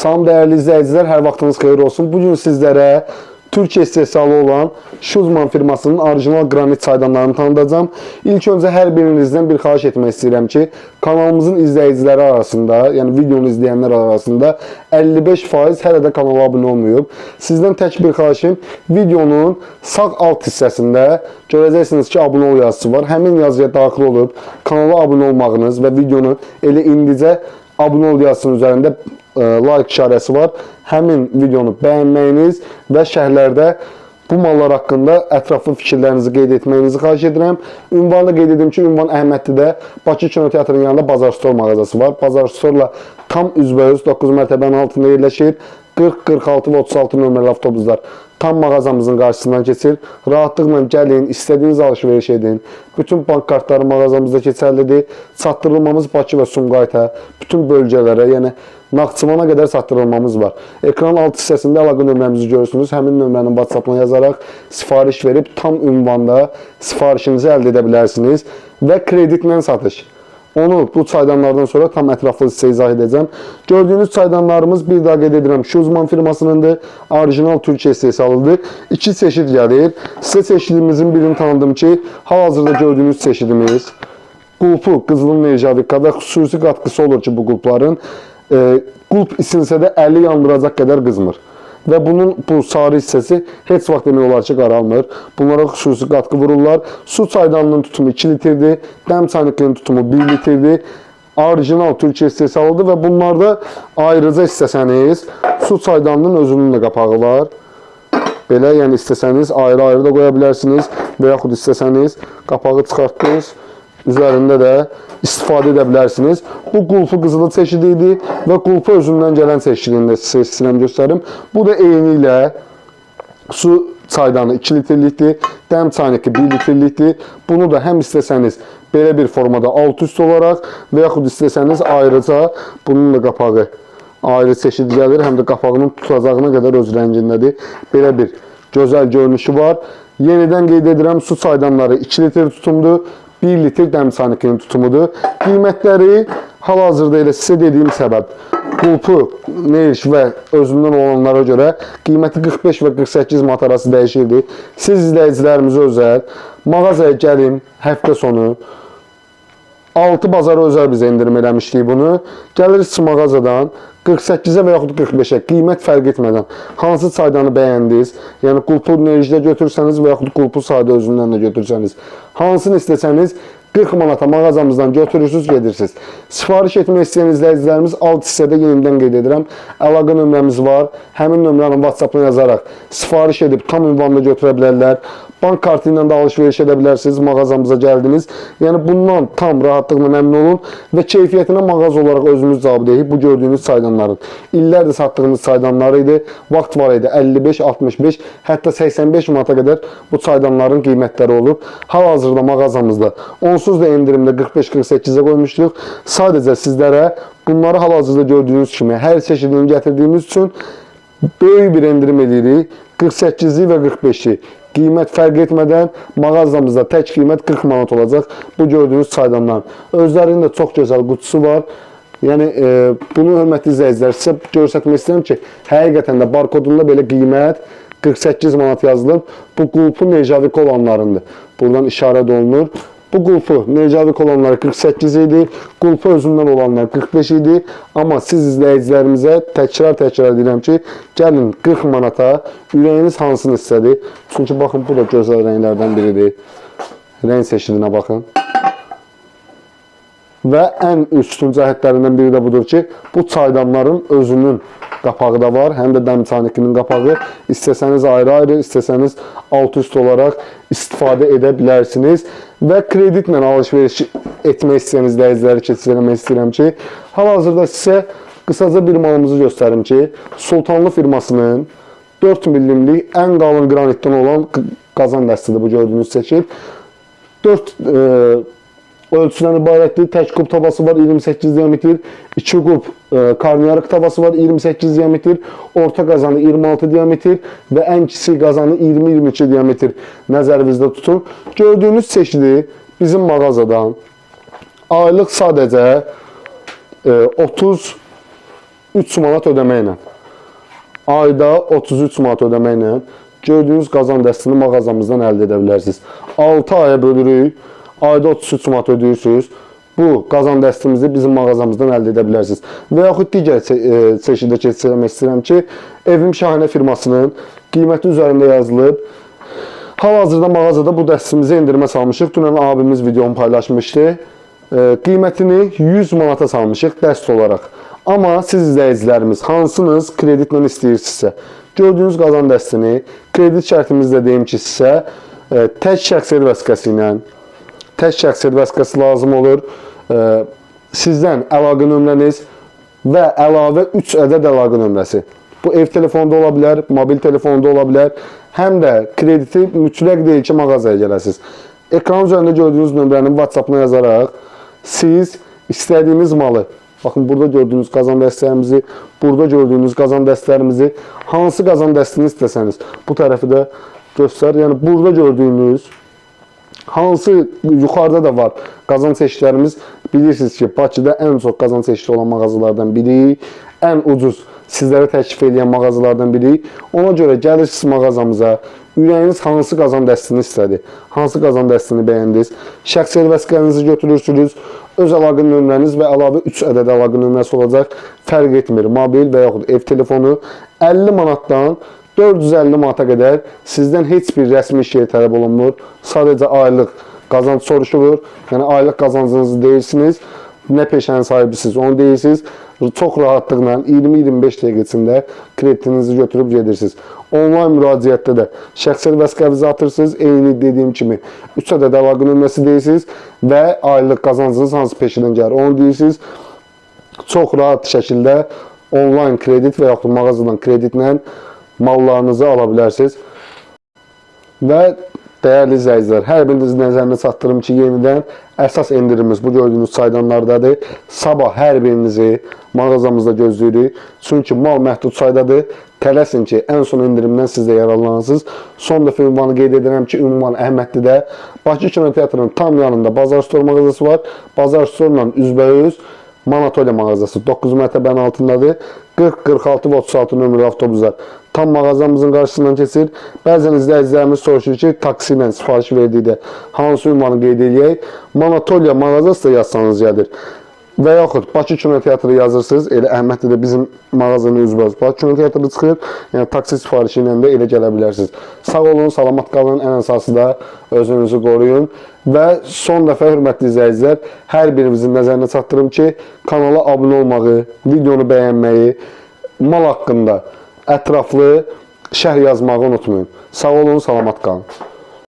Salam değerli izləyicilər, hər vaxtınız xeyir olsun. Bugün sizlərə Türkiyə istehsalı olan Şuzman firmasının orijinal qranit çaydanlarını tanıdacağım. İlk öncə hər birinizdən bir xahiş etmək istəyirəm ki, kanalımızın izləyiciləri arasında, yəni videonu izləyənlər arasında 55% hələ də kanala abunə olmayıb. Sizdən tək bir xahişim, videonun sağ alt hissəsində görəcəksiniz ki, abunə ol yazısı var. Həmin yazıya daxil olub kanala abunə olmağınız və videonu elə indicə abunə ol yazısının üzərində like işarəsi var. Həmin videonu bəyənməyiniz və şərhlərdə bu mallar haqqında ətraflı fikirlərinizi qeyd etməyinizi xahiş edirəm. Ünvanı qeyd edim ki, ünvan Əhmədlidə Bakı Kinoteatrının yanında Bazar Store mağazası var. Bazar Store-la tam üzbəüz 9 mərtəbənin altında yerləşir. 40, 46 və 36 nömrəli avtobuslar tam mağazamızın qarşısından keçir. Rahatlıqla gəlin, istədiyiniz alış-veriş edin. Bütün bank kartları mağazamızda keçərlidir. Çatdırılmamız Bakı və Sumqayıta, bütün bölgələrə, yəni Naxçıvana qədər çatdırılmamız var. Ekranın alt hissəsində əlaqə nömrəmizi görürsünüz. Həmin nömrənin WhatsApp-dan yazaraq sifariş verib tam ünvanda sifarişinizi əldə edə bilərsiniz və kreditlə satış. Onu bu çaydanlardan sonra tam ətraflı sizə izah edəcəm. Gördüyünüz çaydanlarımız bir daha qeyd edirəm. Şuzman firmasınındır. Orijinal Türkiyə istehsalıdır. İki çeşid gəlir. Sizə çeşidimizin birini tanıdım ki, hal-hazırda gördüyünüz çeşidimiz qulpu qızılın nerjavika və xüsusi qatqısı olur ki, bu qulpların qulp isinsə də əli yandıracaq qədər qızmır. Və bunun bu sarı hissəsi heç vaxt demək olar ki, qaralmır. Bunlara xüsusi qatqı vururlar. Su çaydanlığının tutumu 2 litrdir, dəm çayniklərinin tutumu 1 litrdir. Orijinal Türkiyə istehsalıdır və bunlarda ayrıca istəsəniz su çaydanlığının özünün də qapağı var. Belə, yəni istəsəniz ayrı-ayrı da qoya bilərsiniz və yaxud istəsəniz qapağı çıxartdınız, üzərində də istifadə edə bilərsiniz. Bu qulpu qızılı çeşidi idi və qulpu özündən gələn çeşidini də sizə istəyirəm göstərim. Bu da eyni ilə su çaydanı 2 litrlikdir, dəm çaynıqı 1 litrlikdir. Bunu da həm istəsəniz belə bir formada alt üst olaraq və yaxud istəsəniz ayrıca bunun da qapağı ayrı çeşid gəlir, həm də qapağının tutacağına qədər öz rəngindədir. Belə bir gözəl görünüşü var. Yenidən qeyd edirəm, su çaydanları 2 litr tutumdur. 1 litr dəmçanikinin tutumudur. Qiymətləri hal-hazırda elə sizə dediyim səbəb qulpu, neyş və özündən olanlara görə qiyməti 45 və 48 manat arası dəyişirdi. Siz izləyicilərimizə özəl mağazaya gəlin həftə sonu 6 bazara özəl bizə endirim eləmişdik bunu. Gəlirsiniz mağazadan 48-ə və yaxud 45-ə qiymət fərq etmədən hansı çaydanı bəyəndiniz, yəni qulpu nerjdə götürsəniz və yaxud qulpu sadə özündən də götürsəniz, hansını istəsəniz 40 manata mağazamızdan götürürsüz, gedirsiniz. Sifariş etmək istəyən izləyicilərimiz alt hissədə yenidən qeyd edirəm. Əlaqə nömrəmiz var. Həmin nömrəni WhatsApp-dan yazaraq sifariş edib tam ünvanla götürə bilərlər. Bank kartı ilə də alış-veriş edə bilərsiniz, mağazamıza gəldiniz. Yəni bundan tam rahatlıqla məmnun olun və keyfiyyətinə mağaza olaraq özümüz cavabdehik bu gördüyünüz çaydanların. İllərdir satdığımız çaydanlar idi. Vaxt var idi 55, 65, hətta 85 manata qədər bu çaydanların qiymətləri olub. Hal-hazırda mağazamızda onsuz da endirimdə 45-48-ə qoymuşduq. Sadəcə sizlərə bunları hal-hazırda gördüyünüz kimi hər çeşidini gətirdiyimiz üçün böyük bir endirim edirik. 48-i və 45-i qiymət fərq etmədən mağazamızda tək qiymət 40 manat olacaq bu gördüyünüz çaydanların. Özlərinin də çox gözəl qutusu var. Yəni e, bunu hörmətli izləyicilər sizə göstərmək istəyirəm ki, həqiqətən də barkodunda belə qiymət 48 manat yazılıb. Bu qulpu Nejavik olanlarındır. Buradan işarə olunur. Bu qulpu Necavik olanlar 48 idi, qulpu özündən olanlar 45 idi. Amma siz izləyicilərimizə təkrar-təkrar deyirəm ki, gəlin 40 manata ürəyiniz hansını istədi? Çünki baxın bu da gözəl rənglərdən biridir. Rəng seçidinə baxın. Və ən üstün cəhətlərindən biri də budur ki, bu çaydanların özünün qapağı da var, həm də dəmçanikinin qapağı. İstəsəniz ayrı-ayrı, istəsəniz alt-üst olaraq istifadə edə bilərsiniz. Və kreditlə alış-veriş etmək istəyən izləyiciləri keçirmək istəyirəm ki, hal-hazırda sizə qısaca bir malımızı göstərim ki, Sultanlı firmasının 4 millimlik ən qalın qranitdən olan qazan dəstidir bu gördüyünüz çəkib. 4 e, ölçüdən ibarətdir. Tək kub tavası var 28 diametr, 2 kub e, karnıyarık tavası var 28 diametr, orta qazanı 26 diametr və ən kiçik qazanı 20-22 diametr nəzərinizdə tutun. Gördüyünüz çeşidi bizim mağazadan aylıq sadəcə e, 30 3 manat ödəməklə ayda 33 manat ödəməklə gördüyünüz qazan dəstini mağazamızdan əldə edə bilərsiniz. 6 aya bölürük, ayda 33 manat ödəyirsiniz. Bu qazan dəstimizi bizim mağazamızdan əldə edə bilərsiniz. Və yaxud digər e, çeşiddə keçirmək ki, Evim Şahinə firmasının qiyməti üzərində yazılıb. Hal-hazırda mağazada bu dəstimizi endirmə salmışıq. Dünən abimiz videonu paylaşmışdı. E, Qiymətini 100 manata salmışıq dəst olaraq. Amma siz izləyicilərimiz hansınız kreditlə istəyirsinizsə, gördüyünüz qazan dəstini kredit şərtimizdə deyim ki, sizə e, tək şəxs vəsiqəsi ilə tək şəxs vəsiqəsi lazım olur. Sizdən əlaqə nömrəniz və əlavə 3 ədəd əlaqə nömrəsi. Bu ev telefonunda ola bilər, mobil telefonunda ola bilər. Həm də krediti mütləq deyil ki, mağazaya gələsiniz. Ekran üzərində gördüyünüz nömrənin WhatsApp-ına yazaraq siz istədiyiniz malı, baxın burada gördüyünüz qazan dəstlərimizi, burada gördüyünüz qazan dəstlərimizi, hansı qazan dəstini istəsəniz, bu tərəfi də göstər. Yəni burada gördüyünüz Hansı yuxarıda da var qazanc çeşidlərimiz bilirsiniz ki, Bakıda ən çox qazanc çeşidi olan mağazalardan biri, ən ucuz sizlərə təklif edən mağazalardan biri. Ona görə gəlirsiniz mağazamıza, ürəyiniz hansı qazan dəstini istədi, hansı qazan dəstini bəyəndiniz, şəxsi vəsiqənizi götürürsünüz, öz əlaqə nömrəniz və əlavə 3 ədəd əlaqə nömrəsi olacaq. Fərq etmir. Mobil və yaxud ev telefonu 50 manatdan 450 manata qədər sizdən heç bir rəsmi yeri tələb olunmur. Sadəcə aylıq qazanc soruşulur. Yəni aylıq qazancınızı deyirsiniz. Nə peşənin sahibisiniz onu deyirsiniz. Çox rahatlıqla 20-25 dəqiqə içində kreditinizi götürüb gedirsiniz. Onlayn müraciətdə də şəxsi vəsiqənizi atırsınız. Eyni dediyim kimi 3 ədəd əlaqə nömrəsi deyirsiniz və aylıq qazancınız hansı peşədən gəlir onu deyirsiniz. Çox rahat şəkildə onlayn kredit və yaxud mağazadan kreditlə mallarınızı ala bilərsiniz. Və dəyərli izləyicilər, hər biriniz nəzərinə çatdırım ki, yenidən əsas endirimimiz bu gördüyünüz saydanlardadır. Sabah hər birinizi mağazamızda gözləyirik. Çünki mal məhdud saydadır. Tələsin ki, ən son endirimdən siz də yararlanasınız. Son dəfə ünvanı qeyd edirəm ki, ünvan Əhmədlidə Bakı Kino Teatrının tam yanında Bazar Store mağazası var. Bazar Store-la üzbəyüz Manatoliya mağazası 9 mərtəbənin altındadır. 40, 46 və 36 nömrəli avtobuslar tam mağazamızın qarşısından keçir. Bəzən izləyicilərimiz soruşur ki, taksi ilə sifariş verdikdə hansı ünvanı qeyd edək? Manatoliya mağazası da yazsanız gəlir. Və yaxud Bakı Kino Teatrı yazırsınız, elə Əhmədlidə bizim mağazanın üzbəüz Bakı Kino Teatrı çıxır. Yəni taksi sifarişi ilə də elə gələ bilərsiniz. Sağ olun, salamat qalın. Ən əsası da özünüzü qoruyun. Və son dəfə hörmətli izləyicilər, hər birimizin nəzərinə çatdırım ki, kanala abunə olmağı, videonu bəyənməyi, mal haqqında ətraflı şərh yazmağı unutmayın. Sağ olun, salamat qalın.